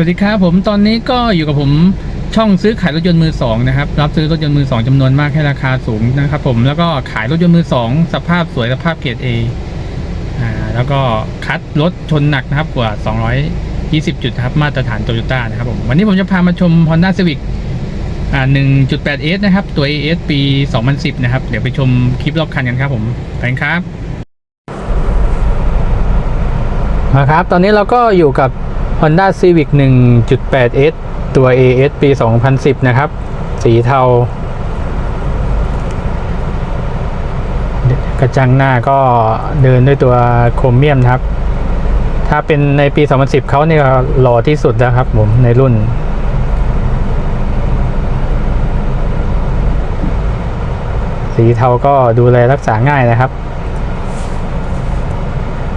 วัสดีครับผมตอนนี้ก็อยู่กับผมช่องซื้อขายรถยนต์มือสองนะครับรับซื้อรถยนต์มือสองจำนวนมากให้ราคาสูงนะครับผมแล้วก็ขายรถยนต์มือสองสภาพสวยสภาพเกรด A อ่าแล้วก็คัดรถชนหนักนะครับกว่า 220 จุดครับมาตรฐานโตโยต้านะครับผมวันนี้ผมจะพามาชม Honda Civic อ่า 1.8S นะครับ ตัว AS ปี 2010 นะครับ เดี๋ยวไปชมคลิปรอบคันกันครับผมไปครับนะครับ ตอนนี้เราก็อยู่กับ Honda Civic 1.8S ตัว AS ปี 2010 นะครับ สีเทา กระจังหน้าก็เดินด้วยตัวโครเมียมครับ ถ้าเป็นในปี 2010 เขาเนี่ยหล่อที่สุดแล้วครับผมในรุ่นสีเทาก็ดูแลรักษาง่ายนะครับ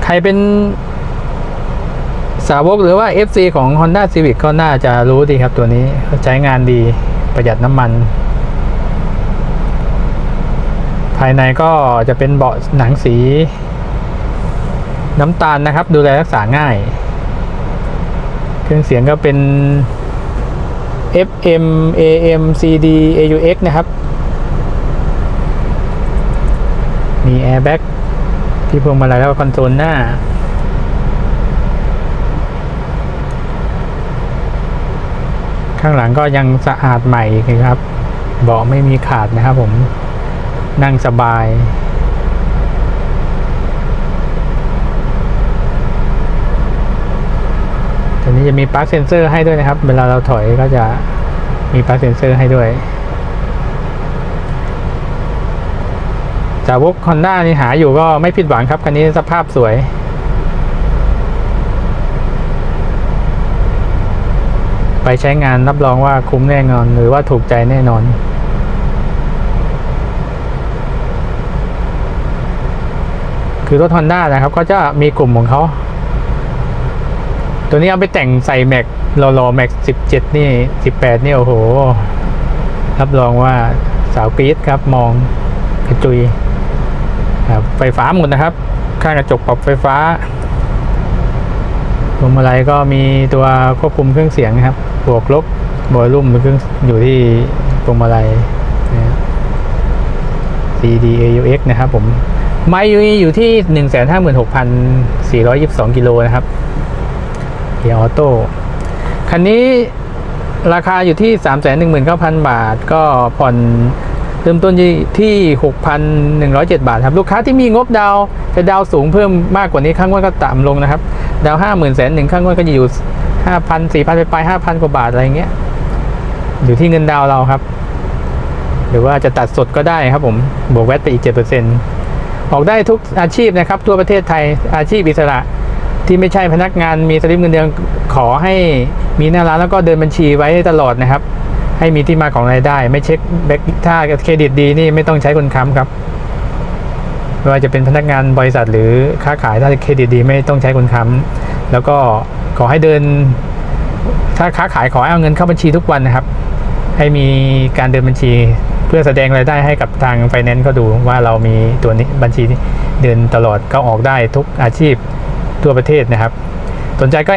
ใครเป็น สาวกหรือว่า FC ของ Honda Civic ก็น่าจะรู้ดีครับตัวนี้ใช้งานดีประหยัดน้ำมัน ภายในก็จะเป็นเบาะหนังสี น้ำตาลนะครับ ดูแลรักษาง่าย เครื่องเสียงก็เป็น FM AM CD AUX นะครับ มี airbag ที่พวงมาลัยแล้วก็คอนโซลหน้า ข้างหลังก็ยังสะอาดใหม่ครับเบาะไม่มีขาดนะครับผมนั่งสบายตัวนี้จะมีปลั๊กเซนเซอร์ให้ด้วยนะครับ เวลาเราถอยก็จะมีปลั๊กเซนเซอร์ให้ด้วยจากวกคอนด้านี่หาอยู่ก็ไม่ผิดหวังครับคันนี้สภาพสวย ไปใช้งานรับรองว่าคุ้มแน่นอน หรือว่าถูกใจแน่นอน คือรถ Honda นะครับ ก็จะมีกลุ่มของเขา ตัวนี้เอาไปแต่งใส่แม็กรอรอแม็กสิบเจ็ดนี่สิบแปดนี่ โอ้โห รับรองว่าสาวกรี๊ดครับมองกระจุย ไฟฟ้าหมดนะครับ ข้างกระจกปรับไฟฟ้า พวงมาลัยก็มีตัวควบคุมเครื่องเสียงนะครับ บวกลบบอลลุ่มเครื่องอยู่ที่พวงมาลัยนะครับ CD AUX นะครับผม ไมล์อยู่ที่ 156,422 กิโลนะครับเกียร์ออโต้ คันนี้ราคาอยู่ที่ 319,000 บาท ก็ผ่อนเริ่มต้นที่ 6,107 บาทครับ ลูกค้าที่มีงบดาวจะดาวสูงเพิ่มมากกว่านี้ข้างว่าก็ต่ำลงนะครับ ดาวห้าหมื่นแสนหนึ่งข้างว่าก็จะอยู่ห้าพันสี่พันไปปลายห้าพันกว่าบาทอะไรเงี้ยอยู่ที่เงินดาวเราครับ หรือว่าจะตัดสดก็ได้ครับผมบวกแวตไปอีกเจ็ดเปอร์เซ็นต์ออกได้ทุกอาชีพนะครับ ทั่วประเทศไทยอาชีพอิสระที่ไม่ใช่พนักงานมีสลิปเงินเดือนขอให้มีหน้าร้านแล้วก็เดินบัญชีไว้ตลอดนะครับ ให้มีที่มาของรายได้ ไม่เช็คแบ็กถ้าเครดิตดีนี่ไม่ต้องใช้คนค้ำครับ ไม่ว่าจะเป็นพนักงานบริษัทหรือค้าขายถ้าเครดิตดีไม่ต้องใช้คนค้ำแล้วก็ขอให้เดิน ถ้าค้าขายขอให้เอาเงินเข้าบัญชีทุกวันนะครับ ให้มีการเดินบัญชีเพื่อแสดงรายได้ให้กับทางไฟแนนซ์เขาดูว่าเรามีตัวนี้บัญชีเดินตลอดเข้าออกได้ทุกอาชีพทั่วประเทศนะครับ สนใจก็